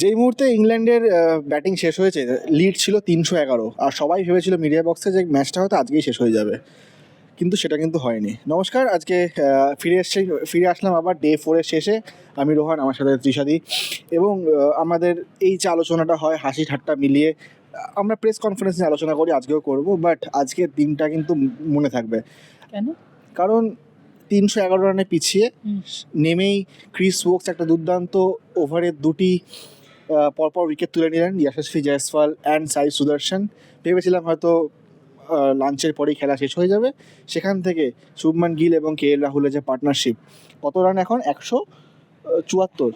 যেই মুহূর্তে ইংল্যান্ডের ব্যাটিং শেষ হয়েছে লিড ছিল তিনশো এগারো। আর সবাই ভেবেছিল মিডিয়া বক্সে যে ম্যাচটা হয়তো আজকেই শেষ হয়ে যাবে। কিন্তু সেটা কিন্তু হয়নি। নমস্কার আজকে ফিরে এসে ফিরে আসলাম আবার ডে ফোরের শেষে। আমি রোহান আমার সাথে ত্রিশাদি এবং আমাদের এই যে আলোচনাটা হয় হাসি ঠাট্টা মিলিয়ে আমরা প্রেস কনফারেন্স নিয়ে আলোচনা করি আজকেও করব বাট আজকের দিনটা কিন্তু মনে থাকবে। কেন? কারণ তিনশো এগারো রানে পিছিয়ে নেমেই ক্রিস ওক্স একটা দুর্দান্ত ওভারের দুটি পরপর উইকেট তুলে নিলেন ইয়াশস্বী জয়সওয়াল অ্যান্ড সাই সুদর্শন। ভেবেছিলাম হয়তো লাঞ্চের পরেই খেলা শেষ হয়ে যাবে। সেখান থেকে শুভমান গিল এবং কে এল রাহুলের যে পার্টনারশিপ কত রান এখন? একশো চুয়াত্তর।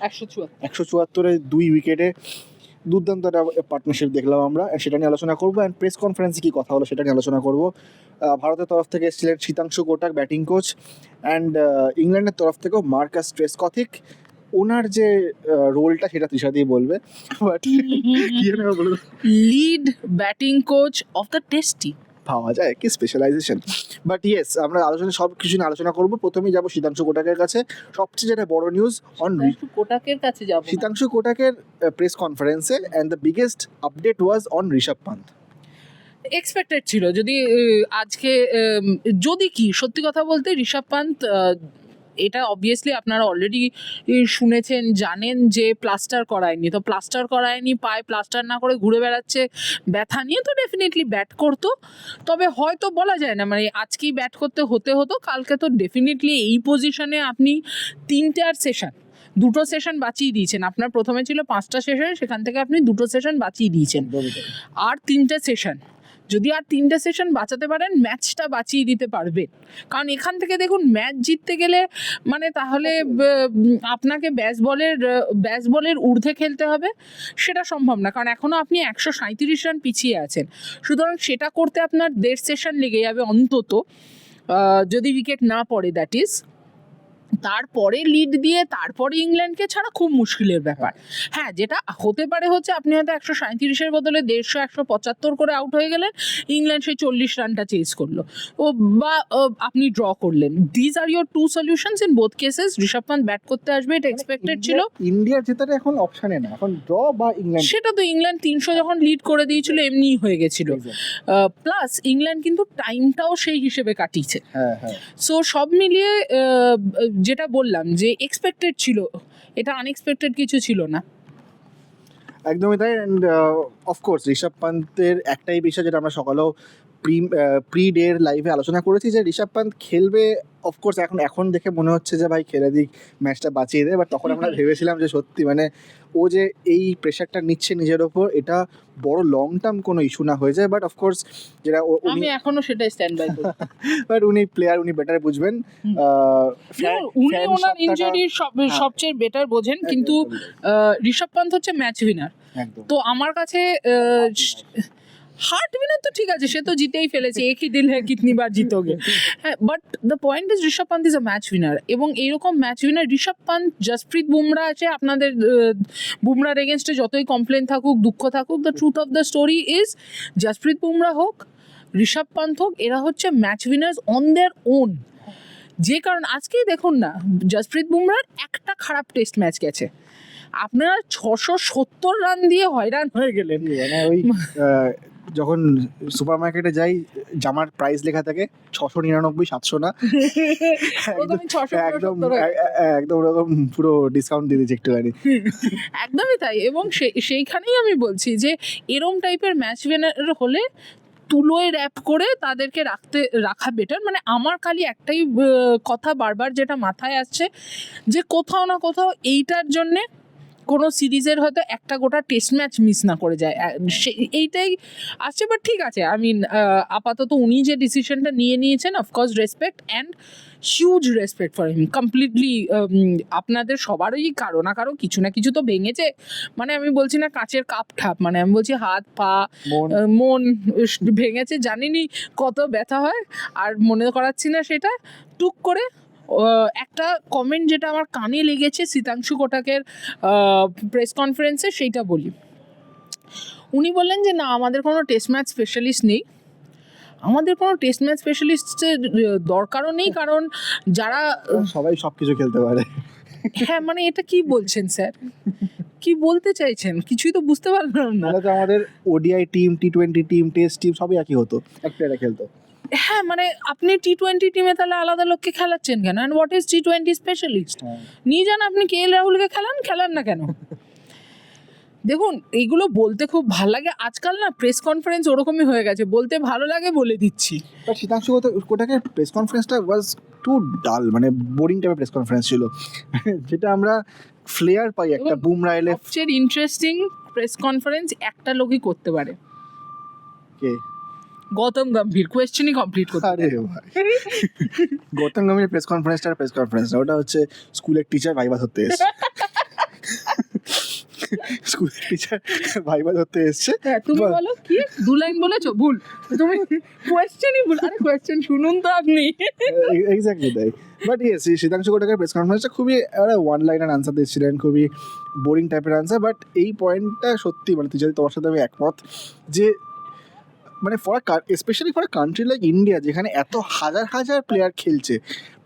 একশো চুয়াত্তর। দুই উইকেটে দুর্দান্ত একটা পার্টনারশিপ দেখলাম আমরা। সেটা নিয়ে আলোচনা করব অ্যান্ড প্রেস কনফারেন্সে কী কথা হলো সেটা নিয়ে আলোচনা করব। ভারতের তরফ থেকে এসেছিলেন Sitanshu Kotak batting coach and ইংল্যান্ডের তরফ থেকেও মার্কাস ট্রেস কথিক ওনার যে রোলটা সেটা তৃষা দিয়ে বলবে। বাট কি lead batting coach of the tasty পাওয়া যায় কি স্পেশালাইজেশন বাট ইয়েস আমরা আলোচনা সব কিছু নিয়ে আলোচনা করব। প্রথমেই যাব শীতাংশু কোটাকের কাছে। সবচেয়ে যেটা বড় নিউজ অন কোটাকের কাছে যাব। শীতাংশু কোটাকের প্রেস কনফারেন্সে and the biggest update was on Rishabh Pant. Expected ছিল। যদি আজকে যদি কি সত্যি কথা বলতে ঋষভ পান্ত এটা অবভিয়াসলি আপনারা অলরেডি শুনেছেন জানেন যে প্লাস্টার করায়নি। তো প্লাস্টার করায়নি পায়ে প্লাস্টার না করে ঘুরে বেড়াচ্ছে ব্যথা নিয়ে তো ডেফিনেটলি ব্যাট করতো। তবে হয়তো বলা যায় না মানে আজকেই ব্যাট করতে হতে হতো কালকে তো ডেফিনেটলি এই পজিশনে আপনি তিনটে আর সেশন দুটো সেশন বাঁচিয়ে দিয়েছেন। আপনার প্রথমে ছিল পাঁচটা সেশন সেখান থেকে আপনি দুটো সেশন বাঁচিয়ে দিয়েছেন। আর তিনটে সেশন যদি আর তিনটে সেশন বাঁচাতে পারেন ম্যাচটা বাঁচিয়ে দিতে পারবেন কারণ এখান থেকে দেখুন ম্যাচ জিততে গেলে মানে তাহলে আপনাকে ব্যাস বলের ব্যাস বলের ঊর্ধ্বে খেলতে হবে, সেটা সম্ভব না। কারণ এখনও আপনি একশো সাঁত্রিশ রান পিছিয়ে আছেন। সুতরাং সেটা করতে আপনার দেড় সেশন লেগে যাবে অন্তত। যদি উইকেট না পড়ে দ্যাট ইজ তারপরে লিড দিয়ে তারপরে ইংল্যান্ডকে ছাড়া খুব মুশকিলের ব্যাপার। হ্যাঁ যেটা হতে পারে হচ্ছে আপনি হয়তো একশো সাঁত্রিশের বদলে দেড়শো একশো পঁচাত্তর করে আউট হয়ে গেলেন ইংল্যান্ড সেই চল্লিশ রানটা চেস করল। ও বা আপনি ড্র করলেন। These are your two solutions in both cases Rishabh Pant bat করতে আসবে এটা এক্সপেক্টেড ছিল। ইন্ডিয়ার জেতাটা এখন অপশানে না। এখন ড্র বা ইংল্যান্ড সেটা তো ইংল্যান্ড তিনশো যখন লিড করে দিয়েছিল এমনিই হয়ে গেছিল। প্লাস ইংল্যান্ড কিন্তু টাইমটাও সেই হিসেবে কাটিয়েছে। হ্যাঁ হ্যাঁ। সো সব মিলিয়ে যেটা বললাম যে এক্সপেক্টেড ছিল এটা আনএক্সপেক্টেড কিছু ছিল না। একদমই তাই অ্যান্ড অফকোর্স ঋষভ পান্তের একটাই বিষয় যেটা আমরা সকালেও প্রি প্রি ডের লাইভে আলোচনা করেছি যে ঋষভ পান্ত খেলবে অফকোর্স এখন এখন দেখে মনে হচ্ছে যে ভাই খেলে দিক ম্যাচটা বাঁচিয়ে দেয় বাট তখন আমরা ভেবেছিলাম যে সত্যি মানে ও যে এই প্রেশারটা নিচ্ছে নিজের ওপর এটা বড় লং টার্ম কোনো ইস্যু না হয়ে যায় বাট অফকোর্স যেটা আমি এখনও সেটাই স্ট্যান্ড বাই করি। বাট উনি প্লেয়ার উনি বেটার বুঝবেন। উনি ওনার ইনজুরি হ্যাঁ। সবচেয়ে বেটার বোঝেন কিন্তু ঋষভ পান্থ হচ্ছে ম্যাচ উইনার তো আমার কাছে হার্ট উইনার তো ঠিক আছে সে তো জিতেই ফেলেছে একই দিল হ্যাঁ কিতনি বার জিতোগে। হ্যাঁ but the point is Rishabh Pant is a match winner এবং এইরকম ম্যাচ উইনার ঋষভ পান্ত জসপ্রীত বুমরা আছে আপনাদের বুমরার এগেনস্টে যতই কমপ্লেন থাকুক দুঃখ থাকুক the truth of the story is Jasprit Bumrah হোক ঋষভ পান্ত হোক এরা হচ্ছে match winners on their own যে কারণ আজকেই দেখুন না জসপ্রীত বুমরার একটা খারাপ টেস্ট ম্যাচ গেছে। আপনারা ছশো সত্তর রান দিয়ে হয়রান হয়ে গেলেন মানে ওই যখন সুপার মার্কেটে যাই জামার প্রাইস লেখা থাকে ছশো নিরানব্বই সাতশো না? একদম একদম ওরকম পুরো ডিসকাউন্ট দিয়ে দিচ্ছে একটুখানি। একদমই তাই। এবং সে- সেইখানেই আমি বলছি যে এরম টাইপের ম্যাচ উইনার হলে তুলোয় র্যাপ করে তাদেরকে রাখতে রাখা বেটার মানে আমার খালি একটাই কথা বারবার যেটা মাথায় আসছে যে কোথাও না কোথাও এইটার জন্যে কোনো সিরিজের হয়তো একটা গোটা টেস্ট ম্যাচ মিস না করে যায়। এইটাই আসছে বাট ঠিক আছে। আই মিন আপাতত উনি যে ডিসিশনটা নিয়ে নিয়েছেন of course respect and huge respect for him completely আপনাদের সবারই কারও না কারও কিছু না কিছু তো ভেঙেছে। মানে আমি বলছি না কাঁচের কাপ ঠাপ মানে আমি বলছি হাত পা মন। ভেঙেছে জানিনি কত ব্যথা হয় আর মনে করাচ্ছি না সেটা টুক করে একটা কমেন্ট যেটা আমার কানে লেগেছে শীতাংশু কোটাকের প্রেস কনফারেন্সে সেইটা বলি। উনি বললেন যে না আমাদের কোনো টেস্ট ম্যাচ স্পেশালিস্ট নেই। আমাদের কোনো টেস্ট ম্যাচ স্পেশালিস্টের দরকারও নেই কারণ যারা সবাই সব কিছু খেলতে পারে। হ্যাঁ মানে এটা কি বলছেন স্যার? কি বলতে চাইছেন? কিছুই তো বুঝতে পারলাম না। তো আমাদের ODI team T twenty team test team সবই একই হতো এক প্লেয়ারে খেলতো। হ্যাঁ মানে আপনি টি টোয়েন্টি টিমে তাহলে আলাদা লোককে খেলাচ্ছেন কেন? And what is T twenty specialist নিয়ে যান আপনি কে এল রাহুলকে খেলান খেলান না কেন? দেখুন এইগুলো বলতে খুব ভালো লাগে। আজকাল না প্রেস কনফারেন্স ওরকমই হয়ে গেছে। বলতে ভালো লাগে বলে দিচ্ছি। বাট শীতাংশু কোটাকে প্রেস কনফারেন্সটা ওয়াজ টু ডাল মানে বোরিং টাইপের প্রেস কনফারেন্স ছিল। যেটা আমরা ফ্লেয়ার পাই একটা বুমরা এলে সবচেয়ে ইন্টারেস্টিং প্রেস কনফারেন্স একটা লোকই করতে পারে। কে? গৌতম গম্ভীর কোয়েশ্চেনই কমপ্লিট করতে আরে ভাই। গৌতম গম্ভীর প্রেস কনফারেন্সটা প্রেস কনফারেন্স ওটা হচ্ছে স্কুলের টিচার ভাইবা ধরতে এসছে। স্কুলের টিচার ভাইবা ধরতে এসছে। হ্যাঁ তুমি বলো কি? দু লাইন বলেছ? ভুল। তুমি কোয়েশ্চেনই ভুল। আরে কোয়েশ্চেন শুনুন তো আপনি। এক্স্যাক্টলি তাই। বাট ইয়েস শীতাংশু কোটাকের প্রেস কনফারেন্সটা খুবই ওয়ান লাইনার আনসার দিচ্ছিলেন খুবই বোরিং টাইপের আনসার বাট এই পয়েন্টটা সত্যি মানে তুই যদি তোমার সাথে আমি একমত যে মানে for specially for country like India যেখানে এত হাজার হাজার প্লেয়ার খেলছে,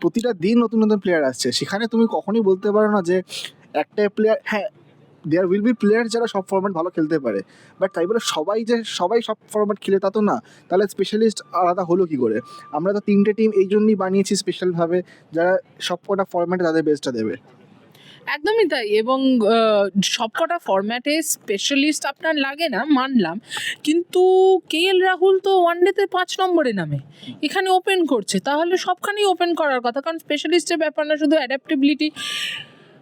প্রতিটা দিন নতুন নতুন প্লেয়ার আসছে, সেখানে তুমি কখনোই বলতে পারো না যে একটা প্লেয়ার হ্যাঁ দেয়ার উইল বি প্লেয়ার যারা সব ফরম্যাট ভালো খেলতে পারে বাট তাই বলে সবাই যে, সবাই সব ফরম্যাট খেলে তা তো না, তাহলে স্পেশালিস্ট আলাদা হলো কি করে? আমরা তো তিনটে টিম এই জন্যই বানিয়েছি স্পেশালভাবে যারা সব কটা ফরম্যাটে তাদের বেস্টটা দেবে। একদমই তাই এবং সবকটা ফরম্যাটে স্পেশালিস্ট আপনার লাগে না, মানলাম। কিন্তু কে এল রাহুল তো ওয়ান ওয়ানডেতে পাঁচ নম্বরে নামে, এখানে ওপেন করছে। তাহলে সবখানেই ওপেন করার কথা, কারণ স্পেশালিস্টের ব্যাপার না, শুধু অ্যাডাপ্টেবিলিটি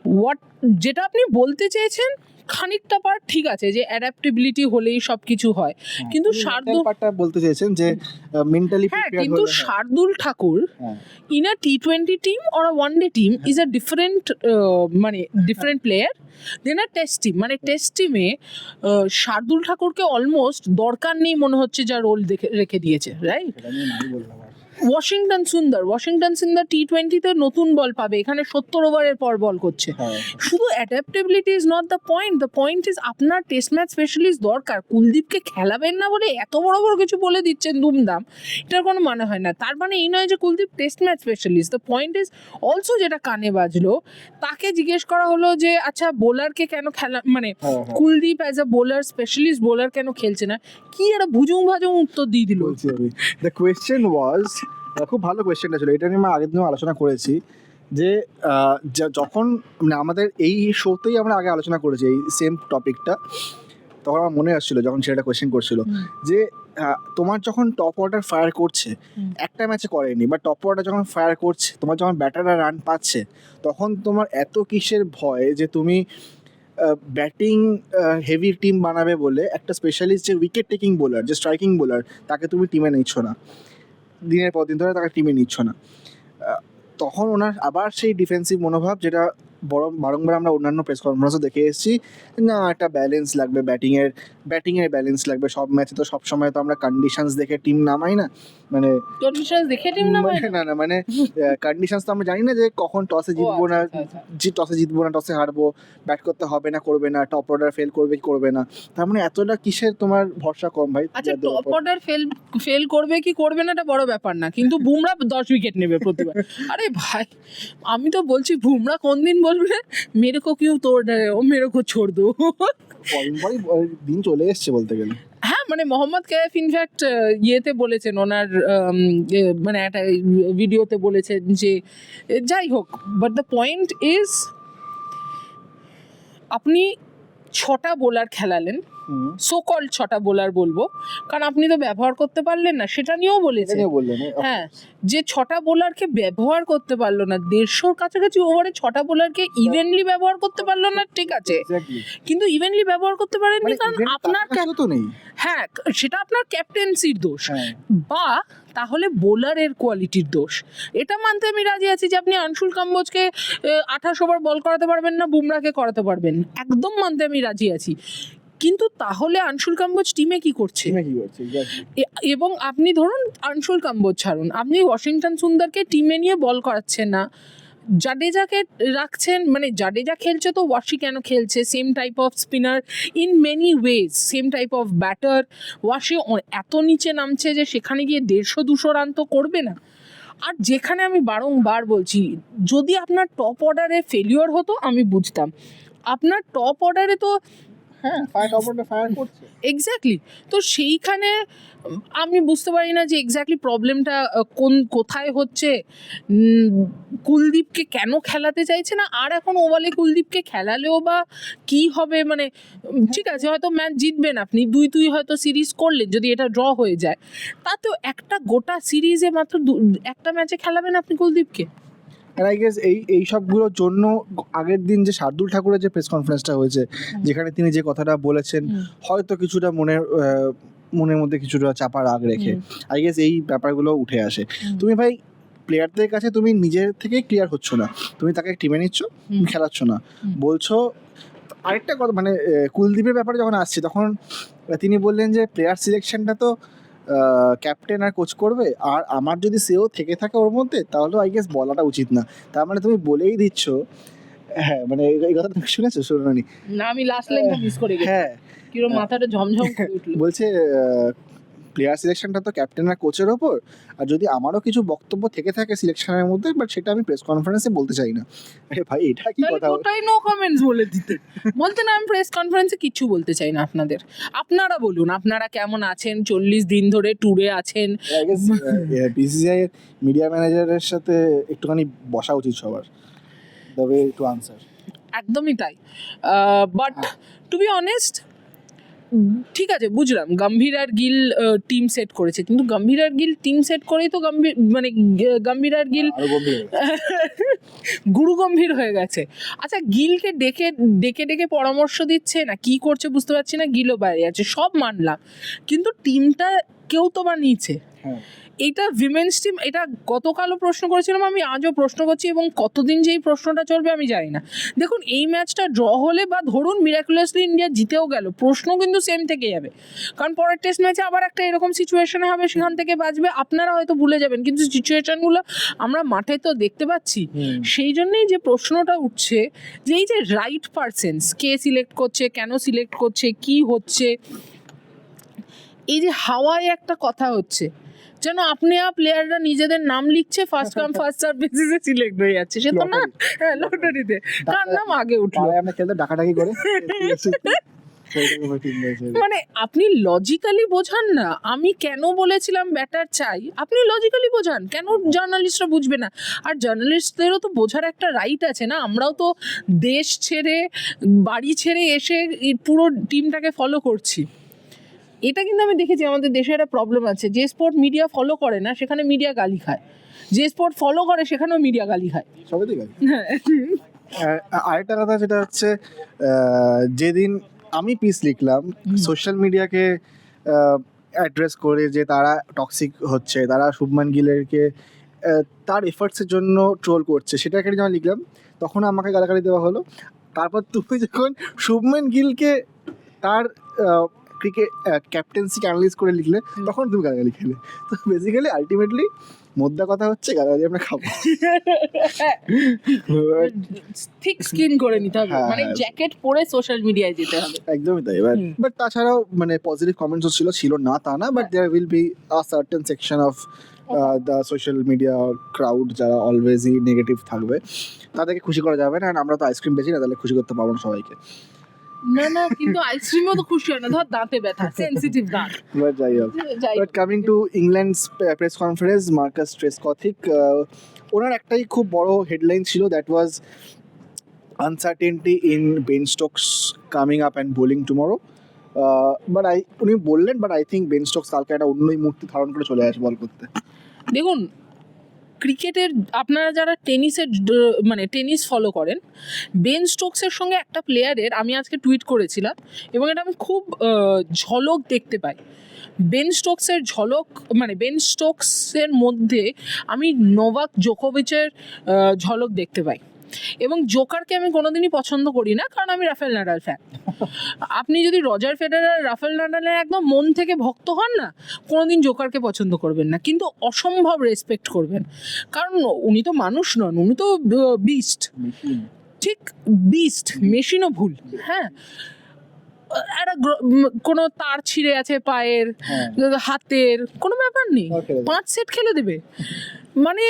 হোয়াট যেটা আপনি বলতে চেয়েছেন খানিকটা পার্ট ঠিক আছে যে অ্যাডাপ্টেবিলিটি হলেই সব কিছু হয় কিন্তু শার্দুল পার্টটা বলতে চেয়েছেন যে মেন্টালি হ্যাঁ কিন্তু শার্দুল ঠাকুর হ্যাঁ। In a T twenty team or a one day team is a different মানে different player then a test team মানে টেস্ট টিমে শার্দুল ঠাকুরকে অলমোস্ট দরকার নেই মনে হচ্ছে যা রোল দেখে রেখে দিয়েছে রাইট ওয়াশিংটন সুন্দর ওয়াশিংটন সুন্দর টি টোয়েন্টিতে নতুন বল পাবে এখানে সত্তর ওভারের পর বল করছে। হ্যাঁ। শুধু adaptability is not the point the point is আপনার টেস্ট ম্যাচ স্পেশালিস্ট দরকার। কুলদীপকে খেলাবেন না বলে এত বড় বড় কিছু বলে দিচ্ছেন দুমদাম এটার কোনো মানে হয় না। তার মানে এই নয় যে Kuldeep test match specialist the point is also যেটা কানে বাজলো তাকে জিজ্ঞেস করা হলো যে আচ্ছা বোলারকে কেন খেলা মানে হ্যাঁ, Kuldeep as a bowler specialist bowler কেন খেলছে না? কি একটা ভুজুং ভাজুং উত্তর দিয়ে দিল? দ্য কোয়েশ্চেন ওয়াজ খুব ভালো কোয়েশ্চেনটা ছিল। এটা নিয়ে আমরা আগের দিনও আলোচনা করেছি যে যখন মানে আমাদের এই শোতেই আমরা আগে আলোচনা করেছি এই সেম টপিকটা তখন আমার মনে আসছিল যখন সেটা কোয়েশ্চেন করছিল। যে তোমার যখন টপ অর্ডার ফায়ার করছে একটা ম্যাচে করেনি বা টপ অর্ডার যখন ফায়ার করছে তোমার যখন ব্যাটাররা রান পাচ্ছে তখন তোমার এত কিসের ভয় যে তুমি ব্যাটিং হেভি টিম বানাবে বলে একটা স্পেশালিস্ট যে উইকেট টেকিং বোলার যে স্ট্রাইকিং বোলার তাকে তুমি টিমে নিচ্ছ না। দিনের পর দিন ধরে তাকে টিমে নিচ্ছ না। তখন ওনার আবার সেই ডিফেন্সিভ মনোভাব যেটা বরং বারংবার আমরা অন্যান্য প্রেস কনফারেন্সও দেখে এসেছি না একটা ব্যালেন্স লাগবে ব্যাটিংয়ের ব্যাটিংয়ের ব্যালেন্স লাগবে। সব ম্যাচে তো সব সময় তো আমরা কন্ডিশনস দেখে টিম নামাই না। মানে কন্ডিশনস দেখে টিম না? মানে না না মানে কন্ডিশনস তো আমরা জানি না যে কখন টসে জিতবো না যে টসে জিতবো না টসে হারবো ব্যাট করতে হবে না করবে না টপ অর্ডার ফেল করবে কি করবে না। তার মানে এতটা কিসের তোমার ভরসা কম ভাই? আচ্ছা টপ অর্ডার ফেল ফেল করবে কি করবে না এটা বড় ব্যাপার না। কিন্তু বুমরা দশ উইকেট নেবে প্রতিবার। আরে ভাই আমি তো বলছি বুমরা কোন দিন বলবে মেরে কো কিউ তোর ও মেরে কো ছোড় দো। छोड़ दो দিন চলে এসছে বলতে গেলে। হ্যাঁ মানে মোহাম্মদ কেফ ইনফ্যাক্ট ইয়েতে বলেছেন ওনার মানে একটা ভিডিওতে বলেছেন যে যাই হোক বাট দ্য পয়েন্ট ইজ আপনি ছটা বোলার খেলালেন হুম সো কল ছটা বোলার বলব। কারণ আপনি তো ব্যবহার করতে পারলেন না সেটা নিয়েও বলেছেন এ, হ্যাঁ। যে ছটা বোলারকে ব্যবহার করতে পারল না দেড়শোর কাছাকাছি ওভারে ছটা বোলারকে ইভেনলি ব্যবহার করতে পারল না ঠিক আছে। কিন্তু ইভেনলি ব্যবহার করতে পারেননি মানে কারণ আপনার তো নেই। হ্যাঁ সেটা আপনার ক্যাপ্টেন্সির দোষ। হ্যাঁ। বা তাহলে বোলারের কোয়ালিটির দোষ। এটা মানতে আমি রাজি আছি যে আপনি আনসুল কাম্বোজকে আঠাশ ওভার বল করাতে পারবেন না বুমরাকে করাতে পারবেন। একদম মানতে আমি রাজি আছি। কিন্তু তাহলে আনসুল কাম্বোজ টিমে কি করছে? এবং আপনি ধরুন আনসুল কাম্বোজ ছাড়ুন আপনি ওয়াশিংটন সুন্দরকে টিমে নিয়ে বল করাচ্ছেন না। জাডেজাকে রাখছেন মানে জাডেজা খেলছে তো ওয়াশি কেন খেলছে? Same type of spinner in many ways same type of batter Washi এত নিচে নামছে যে সেখানে গিয়ে দেড়শো দুশো রান তো করবে না। আর যেখানে আমি বারংবার বলছি যদি আপনার টপ অর্ডারে ফেলিওর হতো আমি বুঝতাম। আপনার টপ অর্ডারে তো হ্যাঁ ফায়ার টপারটা ফায়ার করছে। এক্স্যাক্টলি তো সেইখানে আমি বুঝতে পারি না যে এক্স্যাক্টলি প্রবলেমটা কোন কোথায় হচ্ছে। কুলদীপকে কেন খেলাতে চাইছে না? আর এখন ওভালে কুলদীপকে খেলালেও বা কি হবে? মানে ঠিক আছে হয়তো ম্যাচ জিতবেন আপনি। দুই দুই হয়তো সিরিজ করলেন যদি এটা ড্র হয়ে যায়। তাতেও একটা গোটা সিরিজে মাত্র একটা ম্যাচে খেলাবেন আপনি কুলদীপকে? আর আই গেস এই এই সবগুলোর জন্য আগের দিন যে শার্দুল ঠাকুরের যে প্রেস কনফারেন্সটা হয়েছে যেখানে তিনি যে কথাটা বলেছেন হয়তো কিছুটা মনের মনের মধ্যে কিছুটা চাপা রাগ রেখে। আই গেস এই ব্যাপারগুলো উঠে আসে। তুমি ভাই প্লেয়ারদের কাছে তুমি নিজের থেকে ক্লিয়ার হচ্ছ না। তুমি তাকে টিমে নিচ্ছ খেলাচ্ছ না। বলছো আরেকটা কথা মানে কুলদীপের ব্যাপারে যখন আসছে তখন তিনি বললেন যে প্লেয়ার সিলেকশনটা তো ক্যাপ্টেন আর কোচ করবে আর আমার যদি সেও থেকে থাকে ওর মধ্যে তাহলে আই গেস বলাটা উচিত না। তার মানে তুমি বলেই দিচ্ছ হ্যাঁ মানে এই- কথাটা শুনেছো শুনোনি না আমি লাস্ট লাইনটা মিস করে গেছি। হ্যাঁ। কিরম মাথাটা ঝমঝম করে উঠল। বলছে প্লেয়ার সিলেকশনটা তো ক্যাপ্টেন আর কোচের ওপর। আর যদি আমারও কিছু বক্তব্য থেকে থাকে সিলেকশনের মধ্যে বাট সেটা আমি প্রেস কনফারেন্সে বলতে চাই না। আরে ভাই এটা কি কথা? ওটাই নো কমেন্টস বলে দিতে। বলতে না আমি প্রেস কনফারেন্সে কিছু বলতে চাই না আপনাদের। আপনারা বলুন আপনারা কেমন আছেন? চল্লিশ দিন ধরে ট্যুরে আছেন? বিসিসিআই এর মিডিয়া ম্যানেজারের সাথে একটুখানি বসা উচিত সবার। দ্য ওয়ে টু আনসার একদমই তাই। বাট টু বি অনেস্ট ঠিক আছে বুঝলাম। গম্ভীর আর গিল টিম সেট করেছে। কিন্তু গম্ভীর আর গিল টিম সেট করেই তো গম্ভীর মানে গম্ভীর আর গিল হয়ে গেছে। গুরু গম্ভীর হয়ে গেছে। আচ্ছা গিলকে ডেকে ডেকে ডেকে পরামর্শ দিচ্ছে না? কি করছে বুঝতে পারছি না গিলও বাইরে আছে সব মানলাম। কিন্তু টিমটা কেউ তো বা নিচে হ্যাঁ। এইটা উইমেন্স টিম এটা গতকালও প্রশ্ন করেছিলাম আমি আজও প্রশ্ন করছি এবং কতদিন যে এই প্রশ্নটা চলবে আমি জানি না। দেখুন এই ম্যাচটা ড্র হলে বা ধরুন মিরাকুলাসলি ইন্ডিয়া জিতেও গেল প্রশ্ন কিন্তু সেম থেকে যাবে। কারণ পরের টেস্ট ম্যাচে আবার একটা এরকম সিচুয়েশনে হবে সেখান থেকে বাঁচবে আপনারা হয়তো ভুলে যাবেন কিন্তু সিচুয়েশনগুলো আমরা মাঠে তো দেখতে পাচ্ছি। সেই জন্যই যে প্রশ্নটা উঠছে যে এই যে রাইট পারসেন্স কে সিলেক্ট করছে কেন সিলেক্ট করছে কি হচ্ছে এই যে হাওয়ায় একটা কথা হচ্ছে যেন আপনি আপ প্লেয়াররা নিজেদের নাম লিখছে ফার্স্ট কাম ফার্স্ট সার্ভ বেসিসে সিলেক্ট হয়ে যাচ্ছে। সে তো না হ্যাঁ লটারিতে কার নাম আগে উঠল? আমরা খেলতে ডাকাডাকি করে? মানে আপনি লজিক্যালি বোঝান না। আমি কেন বলেছিলাম ব্যাটার চাই? আপনি লজিক্যালি বোঝান। কেন জার্নালিস্টরা বুঝবে না? আর জার্নালিস্টদেরও তো বোঝার একটা রাইট আছে না? আমরাও তো দেশ ছেড়ে বাড়ি ছেড়ে এসে পুরো টিমটাকে ফলো করছি। এটা কিন্তু আমি দেখেছি আমাদের দেশে একটা প্রবলেম আছে। যে স্পোর্ট মিডিয়া ফলো করে না সেখানে মিডিয়া গালি খায়। যে স্পোর্ট ফলো করে সেখানেও মিডিয়া গালি খায়। সবে ঠিক আছে আর আরেকটা কথা যেটা হচ্ছে যেদিন আমি পিস লিখলাম সোশ্যাল মিডিয়াকে অ্যাড্রেস করে যে তারা টক্সিক হচ্ছে তারা শুভমান গিলেরকে তার এফার্টসের জন্য ট্রোল করছে সেটাকে যখন লিখলাম তখন আমাকে গালাগালি দেওয়া হলো। তারপর তুমি যখন শুভমান গিলকে তার ক্রিকেট ক্যাপ্টেন্সি অ্যানালিস করে লিখলে তখন তুমি গালাগালি খেলে। তো বেসিক্যালি আলটিমেটলি মোদ্দা কথা হচ্ছে গালাগালি আমরা খাব। ঠিক স্কিন করে নিতে হবে। হ্যাঁ, মানে। জ্যাকেট পরে সোশ্যাল মিডিয়ায় যেতে হবে। একদমই তাই। এবার বাট তাছাড়াও মানে পজিটিভ কমেন্টসও ছিল ছিল না তা না but there will be a certain section of the social media crowd যারা অলওয়েজই নেগেটিভ থাকবে তাদেরকে খুশি করা যাবে না আমরা তো আইসক্রিম বেশি না তাহলে খুশি করতে পারব না সবাইকে। না না কিন্তু আইসক্রিমও তো খুশি হয় না। ধর দাঁতে ব্যথা সেন্সিটিভ দাঁত। বাট যাই হোক। But coming to England's press conference Marcus Trescothick ওনার একটাই খুব বড় হেডলাইন ছিল that was uncertainty in Ben Stokes coming up and bowling tomorrow but I উনি বললেন but I think Ben Stokes কালকে একটা অন্যই মূর্তি ধারণ করে চলে আসে বল করতে। দেখুন ক্রিকেটের আপনারা যারা টেনিসের মানে টেনিস ফলো করেন বেন স্টোকসের সঙ্গে একটা প্লেয়ারের আমি আজকে টুইট করেছিলাম এবং এটা আমি খুব ঝলক দেখতে পাই। বেন স্টোকসের ঝলক মানে বেন স্টোকসের মধ্যে আমি নোভাক জোকোভিচের ঝলক দেখতে পাই। এবং জোকারকে আমি কোনোদিনই পছন্দ করি না কারণ আমি রাফেল নাডাল ফ্যান আপনি যদি রজার ফেডারার রাফেল নাডালের একদম মন থেকে ভক্ত হন না কোনোদিন জোকারকে পছন্দ করবেন না। কিন্তু অসম্ভব রেসপেক্ট করবেন। কারণ উনি তো মানুষ নন উনি তো বিস্ট ঠিক বিস্ট মেশিনও ভুল। হ্যাঁ? একটা কোনো তার ছিঁড়ে আছে পায়ের হ্যাঁ। হাতের কোনো ব্যাপার নেই। পাঁচ সেট খেলে দেবে। মানে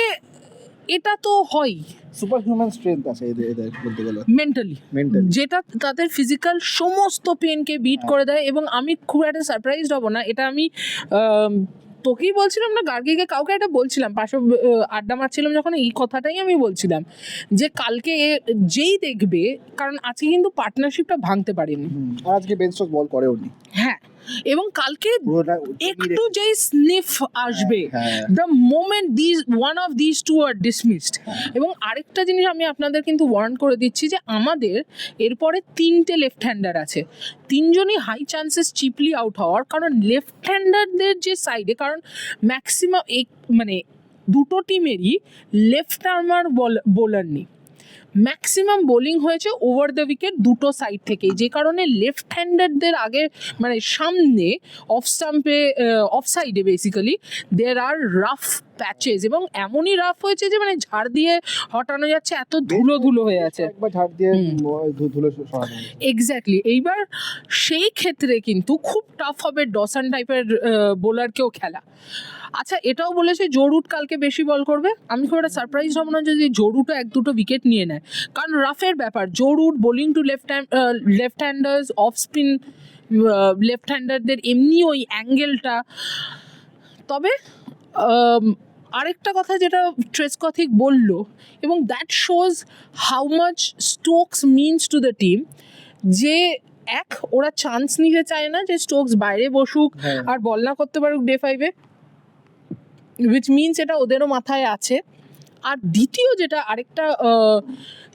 এটা তো হয় সুপার হিউম্যান স্ট্রেংথ আছে এদের এদের বলতে গেলে। মেন্টালি মেন্টাল যেটা তাদের ফিজিক্যাল সমস্ত পেনকে বিট হ্যাঁ। করে দেয় এবং আমি খুব একটা সারপ্রাইজড হব না। এটা আমি তোকেই বলছিলাম না গার্গিকে কাউকে এটা বলছিলাম। পাশে আড্ডা মারছিলাম যখন এই কথাটাই আমি বলছিলাম। যে কালকে যেই দেখবে কারণ আজকে কিন্তু পার্টনারশিপটা ভাঙতে পারেনি। আর আজকে স্টোকস বল করেও নি হ্যাঁ। এবং কালকে একটু যেই স্নিফ আসবে the moment this one of this two are dismissed এবং আরেকটা জিনিস আমি আপনাদের কিন্তু ওয়ার্ন করে দিচ্ছি যে আমাদের এরপরে তিনটে লেফট হ্যান্ডার আছে। তিনজনই হাই চান্সেস চিপলি আউট হওয়ার কারণ লেফট হ্যান্ডারদের যে সাইডে কারণ ম্যাক্সিমাম এক মানে দুটো টিমেরই লেফট আর্মার বোলার নেই। ম্যাক্সিমাম বোলিং হয়েছে ওভার দ্য উইকেট দুটো সাইড থেকেই। যে কারণে লেফট হ্যান্ডারদের আগে মানে সামনে অফ স্টাম্পে অফ সাইডে বেসিক্যালি দের আর রাফ প্যাচেস এবং এমনই রাফ হয়েছে যে মানে ঝাড় দিয়ে হটানো যাচ্ছে এত ধুলো ধুলো হয়ে আছে। একবার ঝাড় দিয়ে ধুলো এক্স্যাক্টলি এইবার সেই ক্ষেত্রে কিন্তু খুব টাফ হবে ডসান টাইপের বোলারকেও খেলা। আচ্ছা এটাও বলেছে জরুট কালকে বেশি বল করবে। আমি খুব একটা সারপ্রাইজ হব না যদি জরুটও এক দুটো উইকেট নিয়ে নেয়। কারণ রাফের ব্যাপার Joe Root bowling to left left handers off spin left হ্যান্ডারদের এমনি ওই অ্যাঙ্গেলটা তবে আরেকটা কথা যেটা ট্রেস কথিক বলল এবং that shows how much Stokes means to the team যে এক ওরা চান্স নিতে চায় না যে স্টোকস বাইরে বসুক হ্যাঁ। আর বল না করতে পারুক ডে ফাইভে উইচ মিনস এটা ওদেরও মাথায় আছে। আর দ্বিতীয় যেটা আরেকটা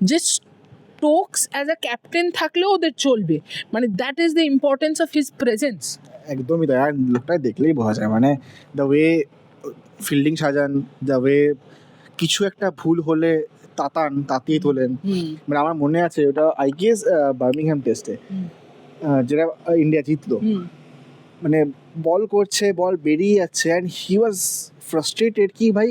যে স্টোকস অ্যাজ আ ক্যাপ্টেন থাকলেও ওদের চলবে মানে that is the importance of his presence একদমই তাই আর লোকটাকে দেখলেই বোঝা যায় মানে দ্য ওয়ে ফিল্ডিং সাজান দ্য ওয়ে কিছু একটা ভুল হলে তাতান তাতিয়ে তোলেন। মানে আমার মনে আছে ওটা আই গেস বার্মিংহাম টেস্টে যেটা ইন্ডিয়া জিতলো। মানে বল করছে বল বেরিয়ে যাচ্ছে অ্যান্ড হি ওয়াজ ফ্রাস্ট্রেটেড কি ভাই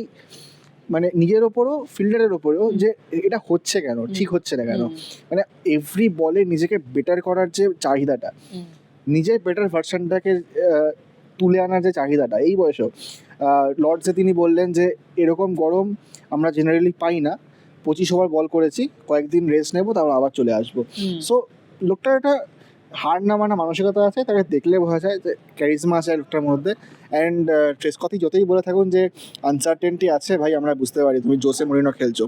মানে নিজের ওপরও ফিল্ডারের ওপরেও যে এটা হচ্ছে কেন ঠিক হচ্ছে না কেন? মানে এভরি বলে নিজেকে বেটার করার যে চাহিদাটা নিজের বেটার ভার্সনটাকে তুলে আনার যে চাহিদাটা এই বয়সেও। লর্ডসে তিনি বললেন যে এরকম গরম আমরা জেনারেলি পাই না। পঁচিশ ওভার বল করেছি কয়েকদিন রেস্ট নেব তারপর আবার চলে আসব। সো লোকটার একটা হার না মানা মানসিকতা আছে তাকে দেখলে বোঝা যায় যে ক্যারিজমা আছে লোকটার মধ্যে। অ্যান্ড ট্রেস কথি যতই বলে থাকুন যে আনসার্টেনটি আছে ভাই আমরা বুঝতে পারি তুমি জোসে মরিনো খেলছো।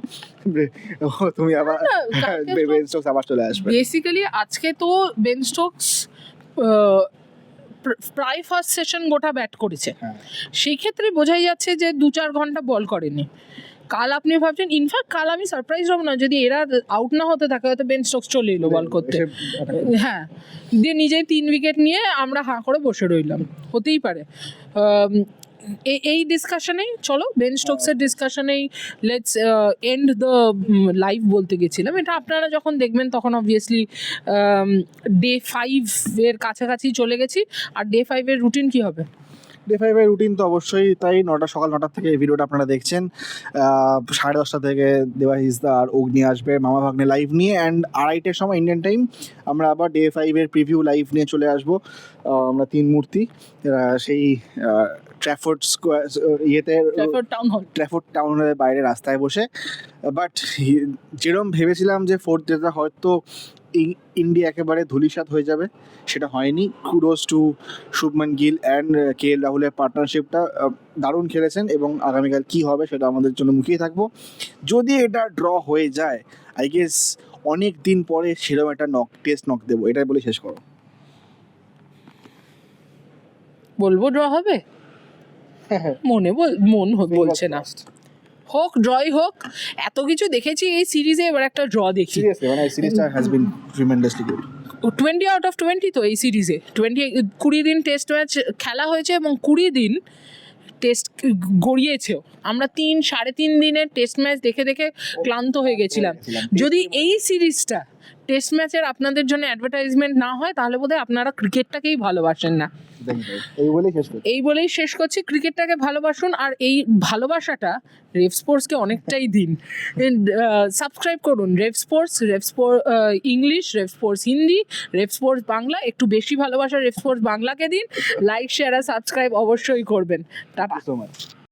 তুমি আবার বেন স্টোকস আবার চলে আসবে। বেসিক্যালি আজকে তো বেন স্টোকস প্রায় ফার্স্ট সেশন গোটা ব্যাট করেছে। হ্যাঁ। সেই ক্ষেত্রে বোঝাই যাচ্ছে যে দু চার ঘণ্টা বল করেনি। কাল আপনি ভাবছেন ইনফ্যাক্ট কাল আমি সারপ্রাইজ হব না যদি এরা আউট না হতে থাকে হয়তো বেন স্টোকস চলে এলো বল করতে। হ্যাঁ দিয়ে নিজেই তিন উইকেট নিয়ে আমরা হাঁ করে বসে রইলাম। হতেই পারে। এই ডিসকাশনেই চলো বেন স্টোকসের ডিসকাশনেই লেটস এন্ড দ্য লাইভ বলতে গেছিলাম। এটা আপনারা যখন দেখবেন, তখন অবভিয়াসলি ডে ফাইভ এর কাছাকাছি চলে গেছি। আর ডে ফাইভের রুটিন কি হবে? ডে ফাইভের রুটিন তো অবশ্যই তাই, নটা, সকাল নটার থেকে এই ভিডিওটা আপনারা দেখছেন। সাড়ে দশটা থেকে দেবাহিসদা আর অগ্নি আসবে, মামা ভাগ্নে লাইভ নিয়ে। অ্যান্ড আড়াইটের সময় ইন্ডিয়ান টাইম আমরা আবার ডে ফাইভের প্রিভিউ লাইভ নিয়ে চলে আসব। আমরা তিন মূর্তি সেই ট্র্যাফোর্ড স্কোয়ার ইয়েতে টাউন হল ট্র্যাফোর্ড টাউনের বাইরে রাস্তায় বসে। বাট যেরম ভেবেছিলাম যে ফোর্থ ডেটা হয়তো ইন্ডিয়া একেবারে ধুলিসাৎ হয়ে যাবে সেটা হয়নি। Kudos to Shubman Gill and K L রাহুলের পার্টনারশিপটা দারুণ খেলেছেন এবং আগামীকাল কী হবে সেটা আমাদের জন্য মুখিয়ে থাকব। যদি এটা ড্র হয়ে যায় আই গেস অনেক দিন পরে সেরকম একটা নক টেস্ট নক দেবো। এটাই বলে শেষ করো। বলব ড্র হবে? মনে বল মন বলছে না। হোক ড্রই হোক এত কিছু দেখেছি এই সিরিজে এবার একটা ড্র দেখি। মানে সিরিজটা has been tremendously good twenty out of twenty তো এই সিরিজে টোয়েন্টি কুড়ি দিন টেস্ট ম্যাচ খেলা হয়েছে এবং কুড়ি দিন টেস্ট গড়িয়েছেও আমরা তিন সাড়ে তিন দিনের টেস্ট ম্যাচ দেখে দেখে ক্লান্ত হয়ে গেছিলাম। যদি এই সিরিজটা টেস্ট ম্যাচের আপনাদের জন্য অ্যাডভার্টাইজমেন্ট না হয় তাহলে বোধহয় আপনারা ক্রিকেটটাকেই ভালোবাসেন না। এই বলেই শেষ করছি। ক্রিকেটটাকে ভালোবাসুন আর এই ভালোবাসাটা রেভ স্পোর্টসকে অনেকটাই দিন। সাবস্ক্রাইব করুন। Rev Sports Rev Sport English Rev Sports Hindi Rev Sports Bangla একটু বেশি ভালোবাসা রেভ স্পোর্টস বাংলাকে দিন। লাইক শেয়ার আর সাবস্ক্রাইব অবশ্যই করবেন। টাটা।